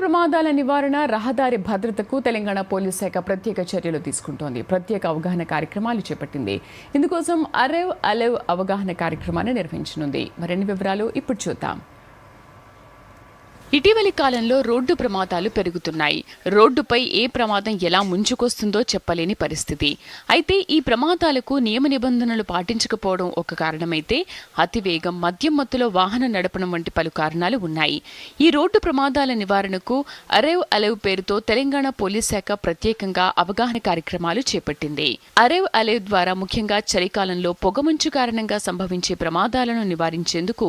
ప్రమాదాల నివారణ రహదారి భద్రతకు తెలంగాణ పోలీస్ శాఖ ప్రత్యేక చర్యలు తీసుకుంటోంది. ప్రత్యేక అవగాహన కార్యక్రమాలు చేపట్టింది. ఇందుకోసం అరెవ్ అలెవ్ అవగాహన కార్యక్రమాన్ని నిర్వహించనుంది. మరిన్ని వివరాలు ఇప్పుడు చూద్దాం. ఇటీవలి కాలంలో రోడ్డు ప్రమాదాలు పెరుగుతున్నాయి. రోడ్డుపై ఏ ప్రమాదం ఎలా ముంచుకొస్తుందో చెప్పలేని పరిస్థితి. అయితే ఈ ప్రమాదాలకు నియమ నిబంధనలు పాటించకపోవడం ఒక కారణమైతే అతివేగం మద్యం మత్తులో వాహనం నడపడం వంటి పలు కారణాలు ఉన్నాయి. ఈ రోడ్డు ప్రమాదాల నివారణకు అరేవ్ అలెవ్ పేరుతో తెలంగాణ పోలీస్ శాఖ ప్రత్యేకంగా అవగాహన కార్యక్రమాలు చేపట్టింది. అరేవ్ అలెవ్ ద్వారా ముఖ్యంగా చలికాలంలో పొగమంచు కారణంగా సంభవించే ప్రమాదాలను నివారించేందుకు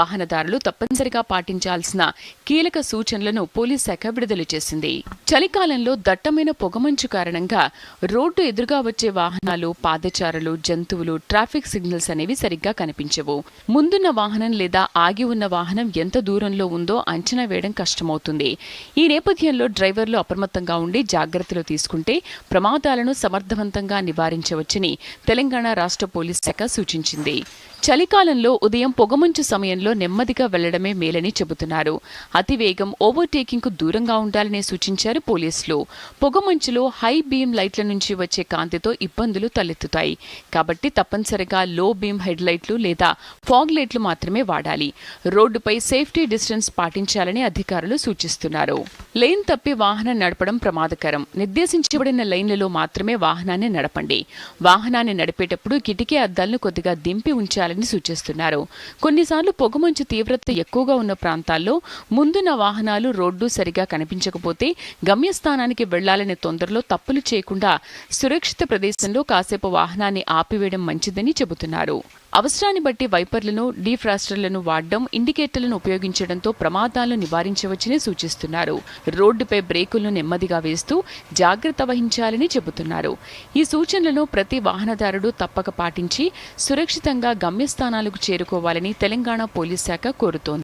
వాహనదారులు తప్పనిసరిగా పాటించాల్సిన కీలక సూచనలను పోలీస్ శాఖ విడుదల చేసింది. చలికాలంలో దట్టమైన పొగమంచు కారణంగా రోడ్డు ఎదురుగా వచ్చే వాహనాలు పాదచారులు జంతువులు ట్రాఫిక్ సిగ్నల్స్ అనేవి సరిగ్గా కనిపించవు. ముందున్న వాహనం లేదా ఆగి ఉన్న వాహనం ఎంత దూరంలో ఉందో అంచనా వేయడం కష్టమవుతుంది. ఈ నేపథ్యంలో డ్రైవర్లు అప్రమత్తంగా ఉండి జాగ్రత్తలు తీసుకుంటే ప్రమాదాలను సమర్థవంతంగా నివారించవచ్చని తెలంగాణ రాష్ట్ర పోలీస్ శాఖ సూచించింది. చలికాలంలో ఉదయం పొగమంచు సమయంలో నెమ్మదిగా వెళ్ళడమే మేలని చెబుతున్నారు. అతివేగం ఓవర్టేకింగ్కు దూరంగా ఉండాలని సూచించారు పోలీసులు పొగమంచులో హై బీమ్ లైట్ల నుంచి వచ్చే కాంతితో ఇబ్బందులు తలెత్తుతాయి. కాబట్టి తప్పనిసరిగా లో బీమ్ హెడ్ లైట్లు లేదా ఫాగ్ లైట్లు మాత్రమే వాడాలి. రోడ్డుపై సేఫ్టీ డిస్టెన్స్ పాటించాలని అధికారులు సూచిస్తున్నారు. లేన్ తప్పి వాహనం నడపడం ప్రమాదకరం. నిర్దేశించబడిన లైన్లలో మాత్రమే వాహనాన్ని నడపండి. వాహనాన్ని నడిపేటప్పుడు కిటికీ అద్దాలను కొద్దిగా దింపి ఉంచాలని సూచిస్తున్నారు. కొన్నిసార్లు పొగమంచు తీవ్రత ఎక్కువగా ఉన్న ప్రాంతాల్లో ముందున్న వాహనాలు రోడ్డు సరిగా కనిపించకపోతే గమ్యస్థానానికి వెళ్ళాలనే తొందరలో తప్పులు చేయకుండా సురక్షిత ప్రదేశంలో కాసేపు వాహనాన్ని ఆపివేయడం మంచిదని చెబుతున్నారు. అవసరాన్ని బట్టి వైపర్లను డీఫ్రాస్టర్లను వాడడం ఇండికేటర్లను ఉపయోగించడంతో ప్రమాదాలను నివారించవచ్చని సూచిస్తున్నారు. రోడ్డుపై బ్రేకులను నెమ్మదిగా వేస్తూ జాగ్రత్త వహించాలని చెబుతున్నారు. ఈ సూచనలను ప్రతి వాహనదారుడు తప్పక పాటించి సురక్షితంగా గమ్యస్థానాలకు చేరుకోవాలని తెలంగాణ పోలీస్ శాఖ కోరుతోంది.